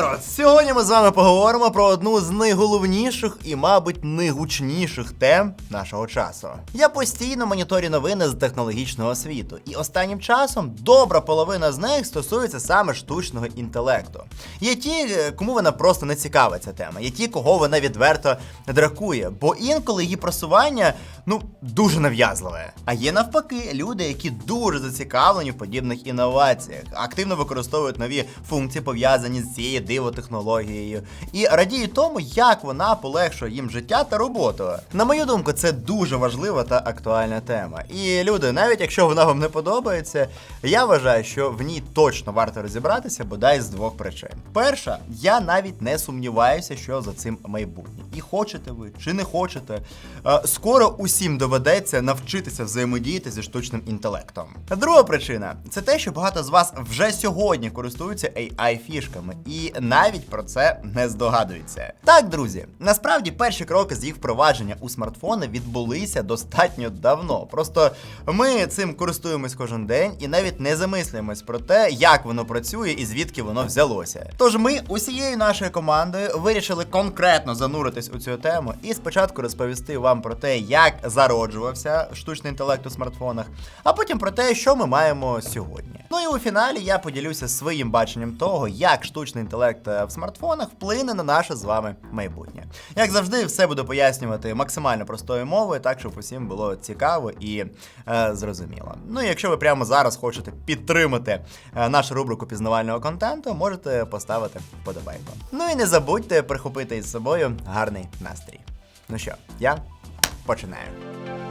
народ! Сьогодні ми з вами поговоримо про одну з найголовніших і, мабуть, найгучніших тем нашого часу. Я постійно моніторю новини з технологічного світу, і останнім часом добра половина з них стосується саме штучного інтелекту. Є ті, е, кому вона просто не цікава ця тема, є ті, кого вона відверто дракує, бо інколи її просування ну дуже нав'язливе. А є навпаки люди, які дуже зацікавлені в подібних інноваціях, активно використовують нові функції, пов'язані з цією дивотехнологією, і радіють тому, як вона полегшує їм життя та роботу. На мою думку, це дуже важлива та актуальна тема. І люди, навіть якщо вона вам не подобається, я вважаю, що в ній точно варто розібратися, бодай з двох причин. Перша, я навіть не сумніваюся, що за цим майбутнє. І хочете ви чи не хочете, е, скоро усім доведеться навчитися взаємодіяти зі штучним інтелектом. Друга причина це те, що багато з вас вже сьогодні користуються AI фішками і навіть про це не здогадуються. Так, друзі, насправді перші кроки з їх впровадження у смартфони відбулися достатньо давно. Просто ми цим користуємось кожен день і навіть не замислюємось про те, як воно працює і звідки воно взялося. Тож ми усією нашою командою вирішили конкретно зануритись у цю тему і спочатку розповісти вам про те, як зароджувався штучний інтелект у смартфонах, а потім про те, що ми маємо сьогодні. Ну і у фіналі я поділюся своїм баченням того, як штучний інтелект е, в смартфонах вплине на наше з вами майбутнє. Як завжди, все буду пояснювати максимально простою мовою, так щоб усім було цікаво і е, зрозуміло. Ну і якщо ви прямо зараз хочете підтримати е, нашу рубрику пізнавального контенту, можете поставити вподобайку. Ну і не забудьте прихопити із собою гарний настрій. Ну що, я починаю.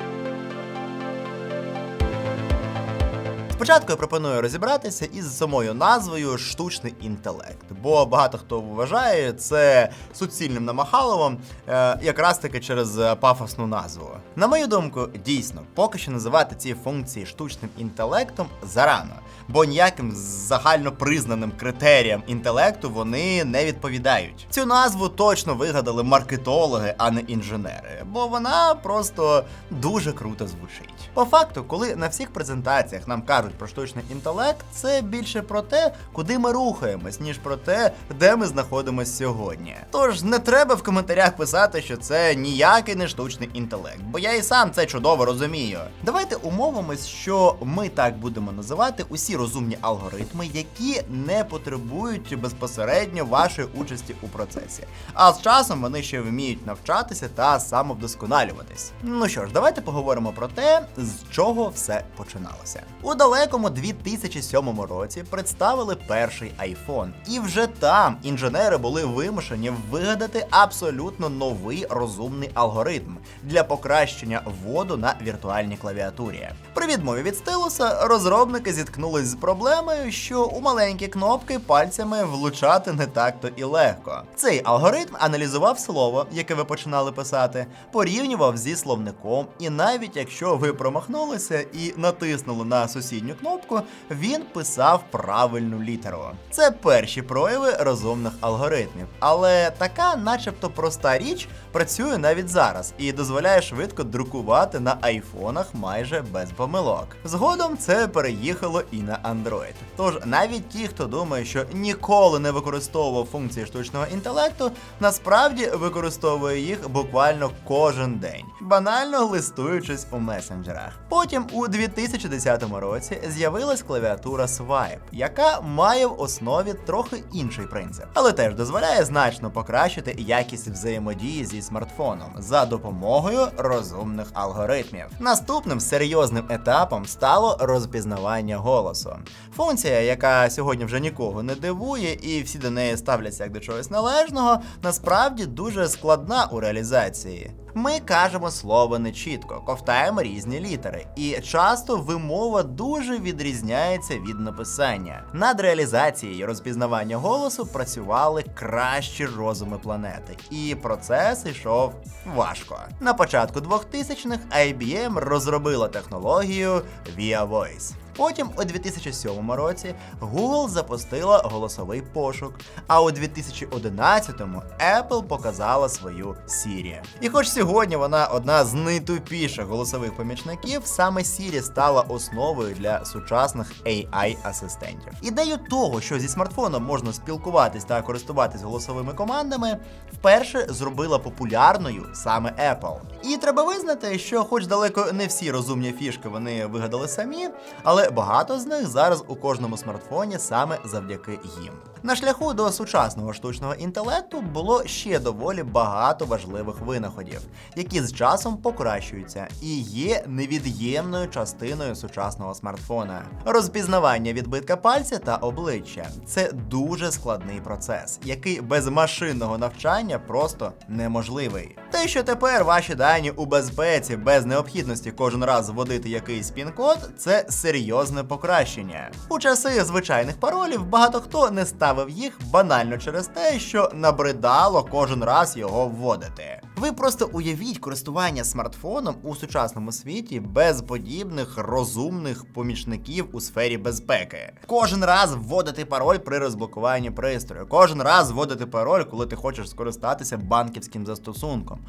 Спочатку я пропоную розібратися із самою назвою штучний інтелект, бо багато хто вважає це суцільним намахаловом, е, якраз таки через е, пафосну назву. На мою думку, дійсно, поки що називати ці функції штучним інтелектом зарано, бо ніяким загальнопризнаним критеріям інтелекту вони не відповідають. Цю назву точно вигадали маркетологи, а не інженери, бо вона просто дуже круто звучить. По факту, коли на всіх презентаціях нам кажуть про штучний інтелект, це більше про те, куди ми рухаємось, ніж про те, де ми знаходимося сьогодні. Тож не треба в коментарях писати, що це ніякий не штучний інтелект, бо я і сам це чудово розумію. Давайте умовимось, що ми так будемо називати усі розумні алгоритми, які не потребують безпосередньо вашої участі у процесі. А з часом вони ще вміють навчатися та самовдосконалюватись. Ну що ж, давайте поговоримо про те, з чого все починалося. У далекому 2007 році представили перший iPhone, і вже там інженери були вимушені вигадати абсолютно новий розумний алгоритм для покращення вводу на віртуальній клавіатурі. При відмові від стилуса розробники зіткнулись з проблемою, що у маленькі кнопки пальцями влучати не так-то і легко. Цей алгоритм аналізував слово, яке ви починали писати, порівнював зі словником, і навіть якщо ви промахнулися і натиснули на сусідню кнопку, він писав правильну літеру. Це перші прояви розумних алгоритмів. Але така, начебто, проста річ працює навіть зараз і дозволяє швидко друкувати на айфонах майже без помилок. Згодом це переїхало і на Android. Тож навіть ті, хто думає, що ніколи не використовував функції штучного інтелекту, насправді використовує їх буквально кожен день, банально листуючись у месенджерах. Потім у 2010 році з'явилась клавіатура Swipe, яка має в основі трохи інший принцип, але теж дозволяє значно покращити якість взаємодії зі смартфоном за допомогою розумних алгоритмів. Наступним серйозним етапом стало розпізнавання голосу. Функція, яка сьогодні вже нікого не дивує, і всі до неї ставляться як до чогось належного, насправді дуже складна у реалізації. Ми кажемо слово нечітко, ковтаємо різні літери, і часто вимова дуже відрізняється від написання. Над реалізацією розпізнавання голосу працювали кращі розуми планети, і процес йшов важко. На початку 2000-х IBM розробила технологію Via Voice. Потім у 2007 році Google запустила голосовий пошук, а у 2011-му Apple показала свою Siri. І хоч сьогодні вона одна з найтупіших голосових помічників, саме Siri стала основою для сучасних AI-асистентів. Ідею того, що зі смартфоном можна спілкуватись та користуватись голосовими командами, вперше зробила популярною саме Apple. І треба визнати, що, хоч далеко не всі розумні фішки вони вигадали самі, але багато з них зараз у кожному смартфоні саме завдяки їм. На шляху до сучасного штучного інтелекту було ще доволі багато важливих винаходів, які з часом покращуються і є невід'ємною частиною сучасного смартфона. Розпізнавання відбитка пальця та обличчя це дуже складний процес, який без машинного навчання просто неможливий. Те, що тепер ваші дані у безпеці без необхідності кожен раз вводити якийсь пін-код, це серйозне покращення. У часи звичайних паролів багато хто не ставив їх банально через те, що набридало кожен раз його вводити. Ви просто уявіть користування смартфоном у сучасному світі без подібних розумних помічників у сфері безпеки. Кожен раз вводити пароль при розблокуванні пристрою, кожен раз вводити пароль, коли ти хочеш скористатися банківським застосунком.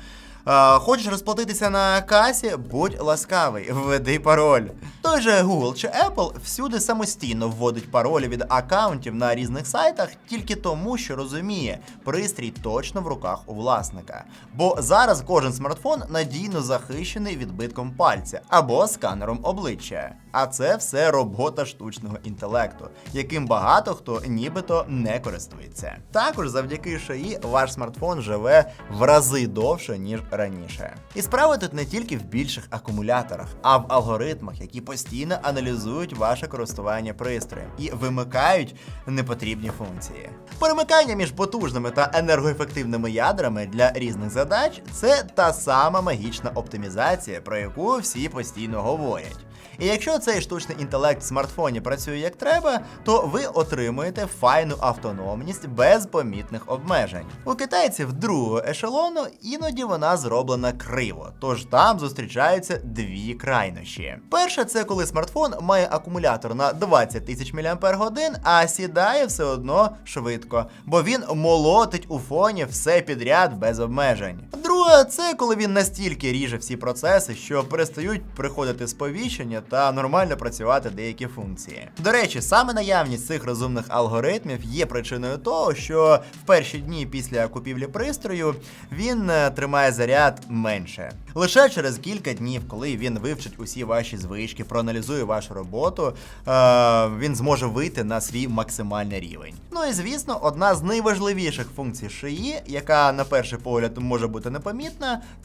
Хочеш розплатитися на касі? Будь ласкавий, введи пароль. Той же Google чи Apple всюди самостійно вводить паролі від аккаунтів на різних сайтах тільки тому, що розуміє, пристрій точно в руках у власника. Бо зараз кожен смартфон надійно захищений відбитком пальця або сканером обличчя. А це все робота штучного інтелекту, яким багато хто нібито не користується. Також завдяки шиї ваш смартфон живе в рази довше, ніж раніше. І справа тут не тільки в більших акумуляторах, а в алгоритмах, які постійно аналізують ваше користування пристроєм і вимикають непотрібні функції. Перемикання між потужними та енергоефективними ядрами для різних задач це та сама магічна оптимізація, про яку всі постійно говорять. І якщо цей штучний інтелект в смартфоні працює як треба, то ви отримуєте файну автономність без помітних обмежень. У китайців другого ешелону іноді вона зроблена криво, тож там зустрічаються дві крайнощі. Перше, це коли смартфон має акумулятор на 20 тисяч мАч, а сідає все одно швидко, бо він молотить у фоні все підряд без обмежень. Друге, це коли він настільки ріже всі процеси, що перестають приходити сповіщення та нормально працювати деякі функції. До речі, саме наявність цих розумних алгоритмів є причиною того, що в перші дні після купівлі пристрою він е, тримає заряд менше. Лише через кілька днів, коли він вивчить усі ваші звички, проаналізує вашу роботу, е, він зможе вийти на свій максимальний рівень. Ну і звісно, одна з найважливіших функцій шиї, яка на перший погляд може бути непомітна,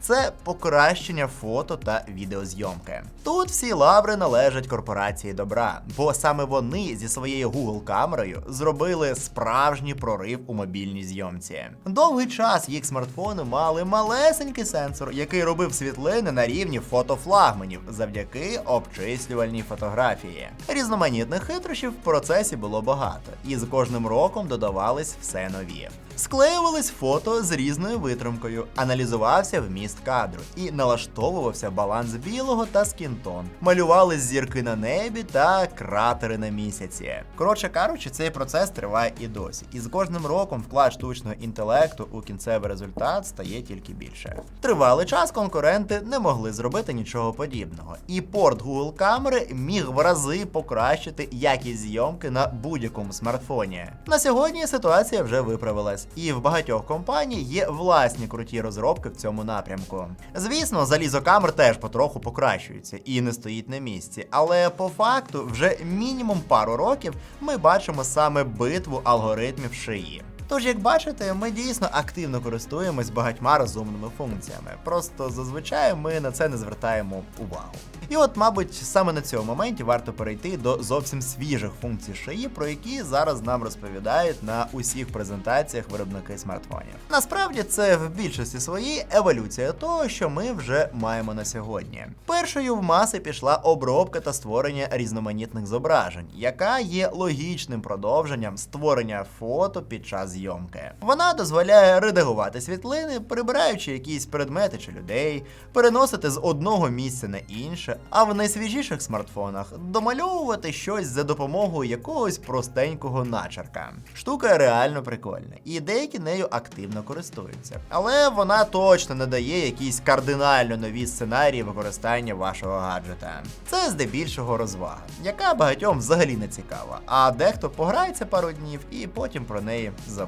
це покращення фото та відеозйомки. Тут всі лаври належать корпорації добра, бо саме вони зі своєю Google камерою зробили справжній прорив у мобільній зйомці. Довгий час їх смартфони мали малесенький сенсор, який робив світлини на рівні фотофлагманів завдяки обчислювальній фотографії. Різноманітних хитрощів в процесі було багато, і з кожним роком додавались все нові. Склеювались фото з різною витримкою, аналізувався вміст кадру і налаштовувався баланс білого та скінтон. Малювались зірки на небі та кратери на місяці. Коротше кажучи, цей процес триває і досі. І з кожним роком вклад штучного інтелекту у кінцевий результат стає тільки більше. Тривалий час конкуренти не могли зробити нічого подібного, і порт Google камери міг в рази покращити якість зйомки на будь-якому смартфоні. На сьогодні ситуація вже виправилась, і в багатьох компаній є власні круті розробки в цьому напрямку. Звісно, залізо камер теж потроху покращується і не стоїть на місці, але по факту вже мінімум пару років ми бачимо саме битву алгоритмів шиї. Тож, як бачите, ми дійсно активно користуємось багатьма розумними функціями. Просто зазвичай ми на це не звертаємо увагу. І от, мабуть, саме на цьому моменті варто перейти до зовсім свіжих функцій шиї, про які зараз нам розповідають на усіх презентаціях виробники смартфонів. Насправді це в більшості своїй еволюція того, що ми вже маємо на сьогодні. Першою в маси пішла обробка та створення різноманітних зображень, яка є логічним продовженням створення фото під час зйомки. Вона дозволяє редагувати світлини, прибираючи якісь предмети чи людей, переносити з одного місця на інше, а в найсвіжіших смартфонах домальовувати щось за допомогою якогось простенького начерка. Штука реально прикольна, і деякі нею активно користуються. Але вона точно не дає якісь кардинально нові сценарії використання вашого гаджета. Це здебільшого розвага, яка багатьом взагалі не цікава, а дехто пограється пару днів і потім про неї забуде.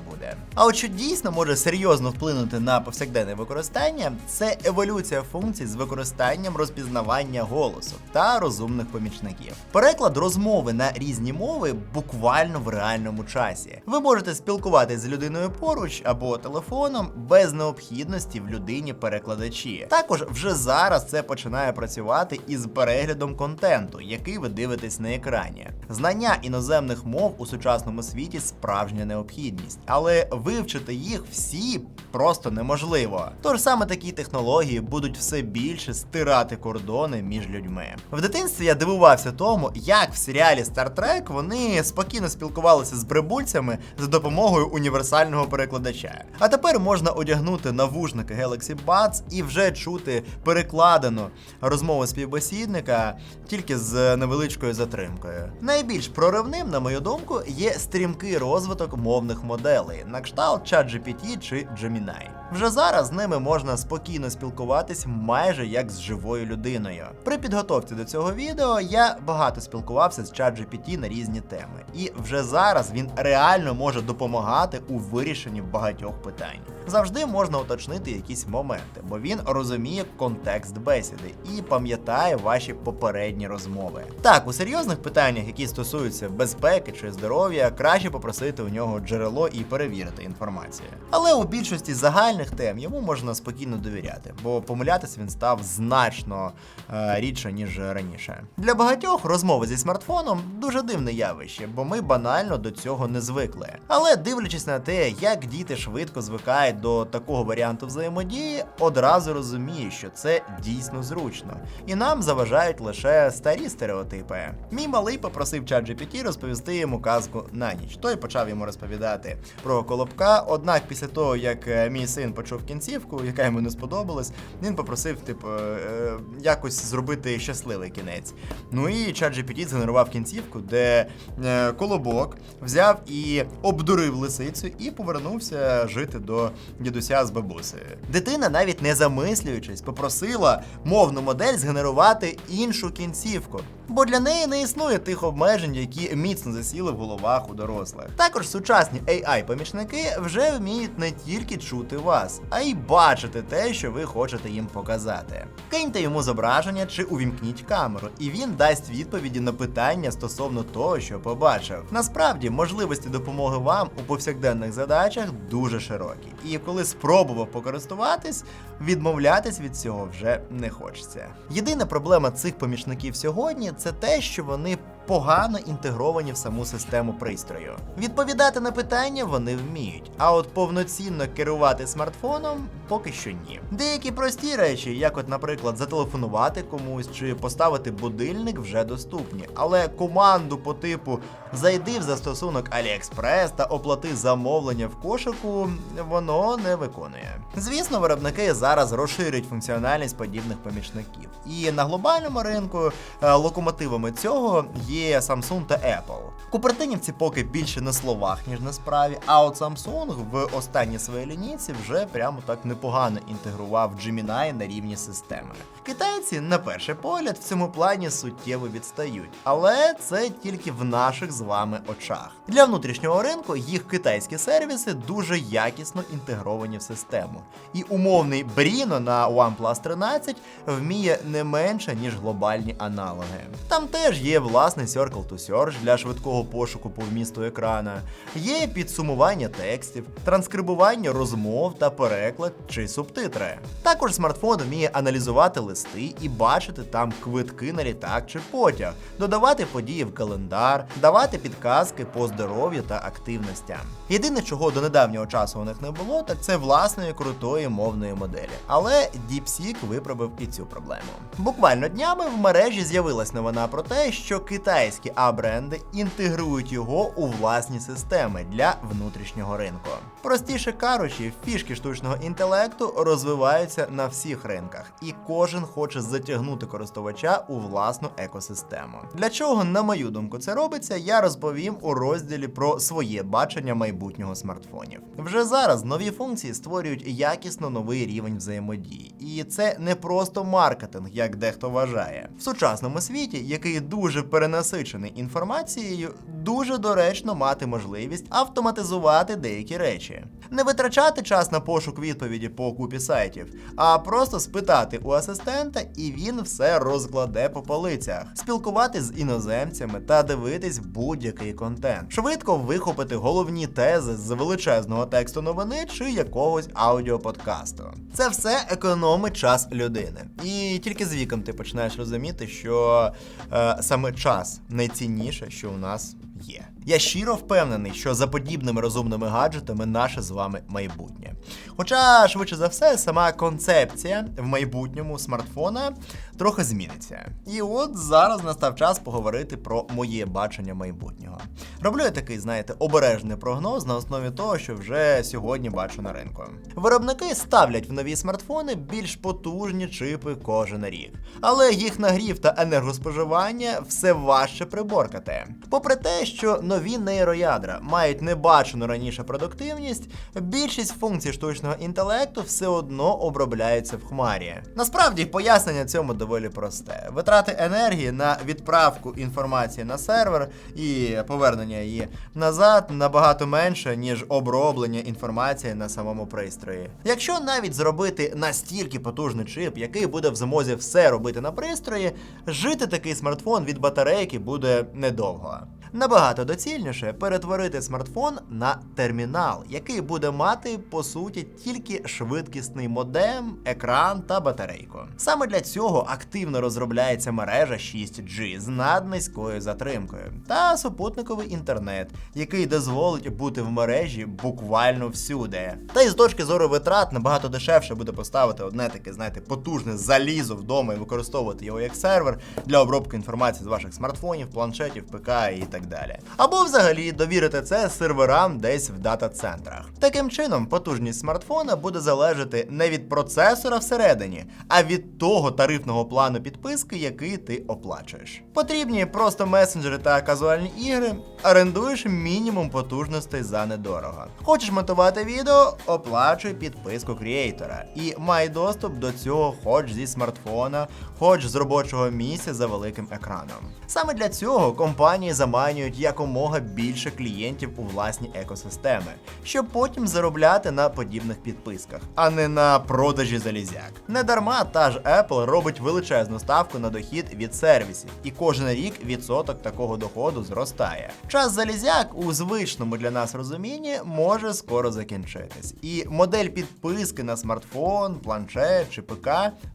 А от що дійсно може серйозно вплинути на повсякденне використання, це еволюція функцій з використанням розпізнавання голосу та розумних помічників. Переклад розмови на різні мови буквально в реальному часі. Ви можете спілкуватися з людиною поруч або телефоном без необхідності в людині перекладачі. Також вже зараз це починає працювати із переглядом контенту, який ви дивитесь на екрані. Знання іноземних мов у сучасному світі справжня необхідність, але вивчити їх всі просто неможливо. Тож саме такі технології будуть все більше стирати кордони між людьми. В дитинстві я дивувався тому, як в серіалі Star Trek вони спокійно спілкувалися з прибульцями за допомогою універсального перекладача. А тепер можна одягнути навушники Galaxy Buds і вже чути перекладену розмову співбесідника тільки з невеличкою затримкою. Найбільш проривним, на мою думку, є стрімкий розвиток мовних моделей на кшталт ChatGPT чи Gemini. Вже зараз з ними можна спокійно спілкуватись майже як з живою людиною. При підготовці до цього відео я багато спілкувався з ChatGPT на різні теми, і вже зараз він реально може допомагати у вирішенні багатьох питань. Завжди можна уточнити якісь моменти, бо він розуміє контекст бесіди і пам'ятає ваші попередні розмови. Так, у серйозних питаннях, які стосуються безпеки чи здоров'я, краще попросити у нього джерело і перевірити інформацію. Але у більшості загальних тем йому можна спокійно довіряти, бо помилятися він став значно е, рідше ніж раніше. Для багатьох розмови зі смартфоном дуже дивне явище, бо ми банально до цього не звикли. Але дивлячись на те, як діти швидко звикають до такого варіанту взаємодії, одразу розуміє, що це дійсно зручно, і нам заважають лише старі стереотипи. Мій малий попросив ChatGPT розповісти йому казку на ніч. Той почав йому розповідати про колобка. Однак, після того як е, мій син почув кінцівку, яка йому не сподобалась, він попросив, типу, е, якось зробити щасливий кінець. Ну і ChatGPT згенерував кінцівку, де е, колобок взяв і обдурив лисицю і повернувся жити до дідуся з бабусею. Дитина, навіть не замислюючись, попросила мовну модель згенерувати іншу кінцівку. Бо для неї не існує тих обмежень, які міцно засіли в головах у дорослих. Також сучасні AI-помічники вже вміють не тільки чути вас, а й бачити те, що ви хочете їм показати. Киньте йому зображення чи увімкніть камеру, і він дасть відповіді на питання стосовно того, що побачив. Насправді, можливості допомоги вам у повсякденних задачах дуже широкі. І коли спробував покористуватись, відмовлятись від цього вже не хочеться. Єдина проблема цих помічників сьогодні це те, що вони погано інтегровані в саму систему пристрою. Відповідати на питання вони вміють, а от повноцінно керувати смартфоном поки що ні. Деякі прості речі, як, от, наприклад, зателефонувати комусь чи поставити будильник, вже доступні. Але команду по типу зайди в застосунок AliExpress та оплати замовлення в кошику, воно не виконує. Звісно, виробники зараз розширюють функціональність подібних помічників. І на глобальному ринку е, локомотивами цього є Samsung та Apple. Купертинівці поки більше на словах, ніж на справі, а от Samsung в останній своїй лінійці вже прямо так непогано інтегрував Gemini на рівні системи. Китайці, на перший погляд, в цьому плані суттєво відстають, але це тільки в наших з вами очах. Для внутрішнього ринку їх китайські сервіси дуже якісно інтегровані в систему. І умовний Brino на OnePlus 13 вміє не менше, ніж глобальні аналоги. Там теж є власний Circle to Search для швидкого пошуку по вмісту екрана, є підсумування текстів, транскрибування розмов та переклад чи субтитри. Також смартфон вміє аналізувати листи і бачити там квитки на літак чи потяг, додавати події в календар, давати підказки по здоров'ю та активностям. Єдине, чого до недавнього часу у них не було, так це власної крутої мовної моделі. Але DeepSeek виправив і цю проблему. Буквально днями в мережі з'явилась новина про те, що китайські китайські, а бренди інтегрують його у власні системи для внутрішнього ринку. Простіше кажучи, фішки штучного інтелекту розвиваються на всіх ринках, і кожен хоче затягнути користувача у власну екосистему. Для чого, на мою думку, це робиться, я розповім у розділі про своє бачення майбутнього смартфонів. Вже зараз нові функції створюють якісно новий рівень взаємодії, і це не просто маркетинг, як дехто вважає. В сучасному світі, який дуже перенасичений інформацією, дуже доречно мати можливість автоматизувати деякі речі, не витрачати час на пошук відповіді по купі сайтів, а просто спитати у асистента, і він все розкладе по полицях, спілкуватись з іноземцями та дивитись будь-який контент, швидко вихопити головні тези з величезного тексту новини чи якогось аудіоподкасту. Це все економить час людини. І тільки з віком ти починаєш розуміти, що е, саме час найцінніше, що у нас є. Я щиро впевнений, що за подібними розумними гаджетами наше з вами майбутнє. Хоча, швидше за все, сама концепція в майбутньому смартфона трохи зміниться. І от зараз настав час поговорити про моє бачення майбутнього. Роблю я такий, знаєте, обережний прогноз на основі того, що вже сьогодні бачу на ринку. Виробники ставлять в нові смартфони більш потужні чипи кожен рік, але їх нагрів та енергоспоживання все важче приборкати. Попри те, що нові нейроядра мають небачену раніше продуктивність, більшість функцій штучного інтелекту все одно обробляються в хмарі. Насправді пояснення цьому доволі просте: витрати енергії на відправку інформації на сервер і повернення її назад набагато менше, ніж оброблення інформації на самому пристрої. Якщо навіть зробити настільки потужний чип, який буде в змозі все робити на пристрої, жити такий смартфон від батарейки буде недовго. Набагато доцільніше перетворити смартфон на термінал, який буде мати по суті тільки швидкісний модем, екран та батарейку. Саме для цього активно розробляється мережа 6G з наднизькою затримкою та супутниковий інтернет, який дозволить бути в мережі буквально всюди. Та й з точки зору витрат набагато дешевше буде поставити одне таке, знаєте, потужне залізо вдома і використовувати його як сервер для обробки інформації з ваших смартфонів, планшетів, ПК і так далі. Або взагалі довірити це серверам десь в дата-центрах. Таким чином, потужність смартфона буде залежати не від процесора всередині, а від того тарифного плану підписки, який ти оплачуєш. Потрібні просто месенджери та казуальні ігри, орендуєш мінімум потужностей за недорого. Хочеш монтувати відео, оплачуй підписку креатора і май доступ до цього хоч зі смартфона, хоч з робочого місця за великим екраном. Саме для цього компанії заманюють якомога більше клієнтів у власні екосистеми, щоб потім заробляти на подібних підписках, а не на продажі залізяк. Недарма та ж Apple робить величезну ставку на дохід від сервісів, і кожен рік відсоток такого доходу зростає. Час залізяк у звичному для нас розумінні може скоро закінчитись, і модель підписки на смартфон, планшет чи ПК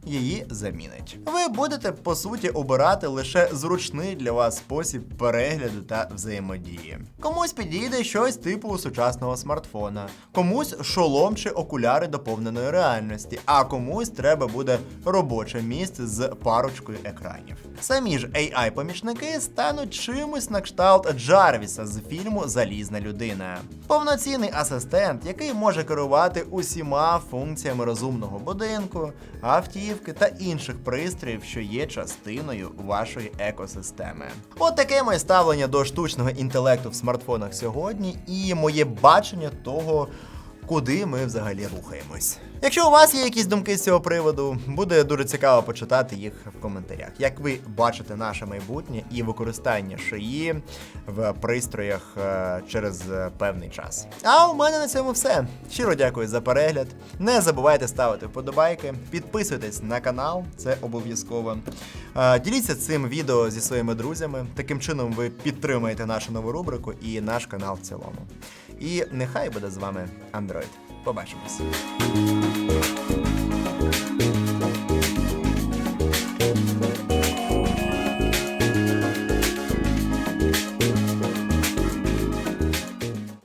її замінить. Ви будете по суті обирати лише зручний для вас спосіб перегляду та взаємодії. Комусь підійде щось типу сучасного смартфона, комусь шолом чи окуляри доповненої реальності, а комусь треба буде робоче місце з парочкою екранів. Самі ж AI-помічники стануть чимось на кшталт Джарвіса з фільму Залізна людина. Повноцінний асистент, який може керувати усіма функціями розумного будинку, автівки та інших пристроїв, що є частиною вашої екосистеми. От моє ставлення до штучного інтелекту в смартфонах сьогодні, і моє бачення того. Куди ми взагалі рухаємось? Якщо у вас є якісь думки з цього приводу, буде дуже цікаво почитати їх в коментарях. Як ви бачите наше майбутнє і використання шиї в пристроях е, через е, певний час. А у мене на цьому все. Щиро дякую за перегляд. Не забувайте ставити вподобайки, підписуйтесь на канал, це обов'язково. Е, Діліться цим відео зі своїми друзями. Таким чином ви підтримаєте нашу нову рубрику і наш канал в цілому. І нехай буде з вами Android. Побачимось.